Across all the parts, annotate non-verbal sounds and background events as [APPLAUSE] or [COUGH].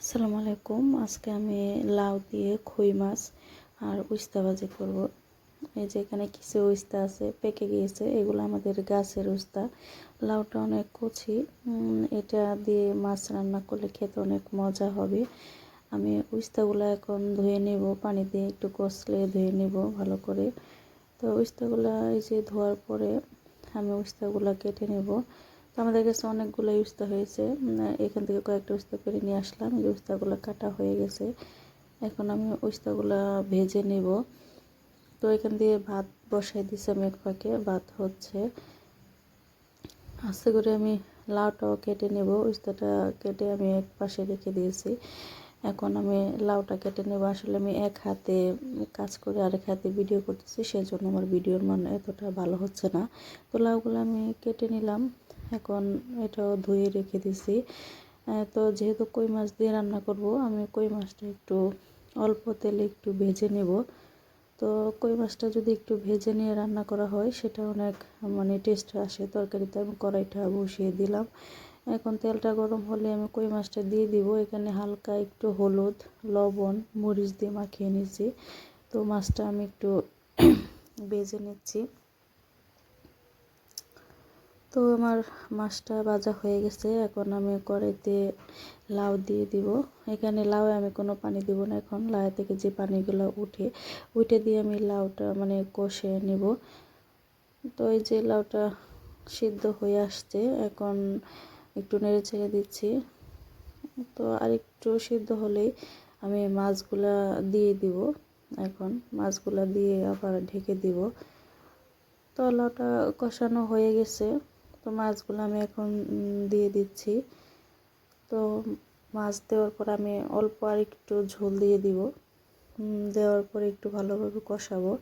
আসসালামু আলাইকুম। আজকে আমি লাউ দিয়ে খই মাছ আর উস্তা ভাজি করব। এই যে এখানে কিছু উস্তা আছে, পেকে গিয়েছে, এগুলো আমাদের গাছের উস্তা। লাউটা অনেক কচি। এটা দিয়ে মাছ রান্না করলে খেতে অনেক মজা হবে। আমি উস্তাগুলো এখন ধুয়ে নেব, পানি দিয়ে একটু কষলে ধুয়ে নেব ভালো করে। তো উস্তাগুলো এই যে ধোয়ার পরে আমি উস্তাগুলো কেটে নেব। তো আমাদের কাছে অনেকগুলো উস্তা হয়েছে। এখান থেকে কয়েকটা উস্তা পেরে নিয়ে আসলাম। এই উস্তাগুলো কাটা হয়ে গেছে। এখন আমি উস্তাগুলো ভেজে নেব। তো এখান দিয়ে ভাত বসাই দিছি আমি এক ফাঁকে ভাত হচ্ছে আস্তে করে আমি লাউটাও কেটে নেব। উস্তাটা কেটে আমি এক পাশে রেখে দিয়েছি। এখন আমি লাউটা কেটে নেব। আসলে আমি এক হাতে কাজ করে আরেক হাতে ভিডিও করতেছি সেই জন্য আমার ভিডিওর মান এতটা ভালো হচ্ছে না। তো লাউগুলো আমি কেটে নিলাম। এখন এটাও ধুয়ে রেখে দিছি। তো যেহেতু কই মাছ দিয়ে রান্না করব, আমি কই মাছটা একটু অল্প তেলে একটু ভেজে নেব। তো কই মাছটা যদি একটু ভেজে নিয়ে রান্না করা হয়, সেটা অনেক মানে টেস্ট আসে। তরকারিতে আমি কড়াইটা বসিয়ে দিলাম। এখন তেলটা গরম হলে আমি কই মাছটা দিয়ে দিব। এখানে হালকা একটু হলুদ, লবণ, মরিচ দিয়ে মাখিয়ে নিয়েছি। তো মাছটা আমি একটু [CLEARS THROAT] ভেজে নিচ্ছি। তো আমার মাছটা ভাজা হয়ে গেছে। এখন আমি কড়াইতে লাউ দিয়ে দিব। এখানে লাউ আমি কোনো পানি দিব না এখন। লাউ থেকে যে পানিগুলো উঠে উঠে দিয়ে আমি লাউটা মানে কষে নিব। তো এই যে লাউটা সিদ্ধ হয়ে আসছে, এখন একটু নেড়ে ছেড়ে দিচ্ছি। তো আর একটু সিদ্ধ হলেই আমি মাছগুলা দিয়ে দিব। এখন মাছগুলা দিয়ে আবার ঢেকে দিব। তো লাউটা কষানো হয়ে গেছে। তো মাছগুলো আমি এখন দিয়ে দিচ্ছি। তো মাছ দেওয়ার পর আমি অল্প আর একটু ঝোল দিয়ে দিব। দেওয়ার পর একটু ভালোভাবে কষাবো।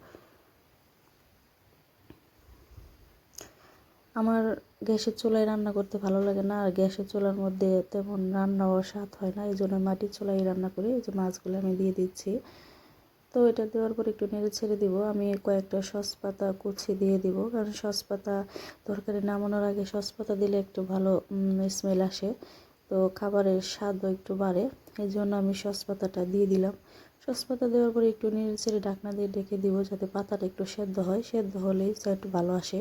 আমার গ্যাসের চুলায় রান্না করতে ভালো লাগে না, আর গ্যাসের চুলার মধ্যে তেমন রান্নাও স্বাদ হয় না, এই জন্য মাটির চুলায় রান্না করি, এই যে মাছগুলো আমি দিয়ে দিচ্ছি। তো এটা দেওয়ার পর একটু নেড়ে ছেড়ে দিব। আমি কয়েকটা সস পাতা কুচি দিয়ে দিব, কারণ সস পাতা তরকারি নামানোর আগে সস পাতা দিলে একটু ভালো স্মেল আসে। তো খাবারের স্বাদও একটু বাড়ে এই জন্য আমি সস পাতাটা দিয়ে দিলাম। সস পাতা দেওয়ার পরে একটু নেড়ে ছেড়ে ঢাকনা দিয়ে ডেকে দিব যাতে পাতাটা একটু সেদ্ধ হয়। সেদ্ধ হলেই একটু ভালো আসে।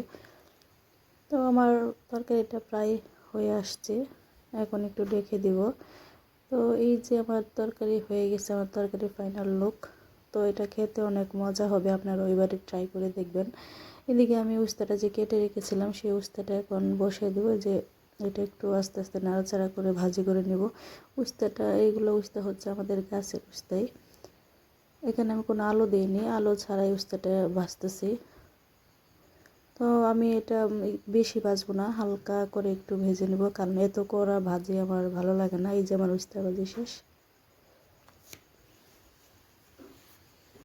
তো আমার তরকারিটা প্রায় হয়ে আসছে, এখন একটু ডেকে দিব। তো এই যে আমার তরকারি হয়ে গেছে, আমার তরকারি ফাইনাল লুক তো এটা খেতে অনেক মজা হবে, আপনারা ওইবারে ট্রাই করে দেখবেন। এদিকে আমি উস্তাটা যে কেটে রেখেছিলাম, সেই উস্তাটা এখন বসিয়ে দেবো, যে এটা একটু আস্তে আস্তে নাড়াচাড়া করে ভাজি করে নেব। উস্তাটা এইগুলো উস্তা হচ্ছে আমাদের গাছের উস্তাই। এখানে আমি কোনো আলো দিইনি, আলো ছাড়াই উস্তাটা ভাজতেছি। তো আমি এটা বেশি ভাজবো না, হালকা করে একটু ভেজে নেব, কারণ এত করা ভাজি আমার ভালো লাগে না, এই যে আমার উস্তা ভাজি শেষ।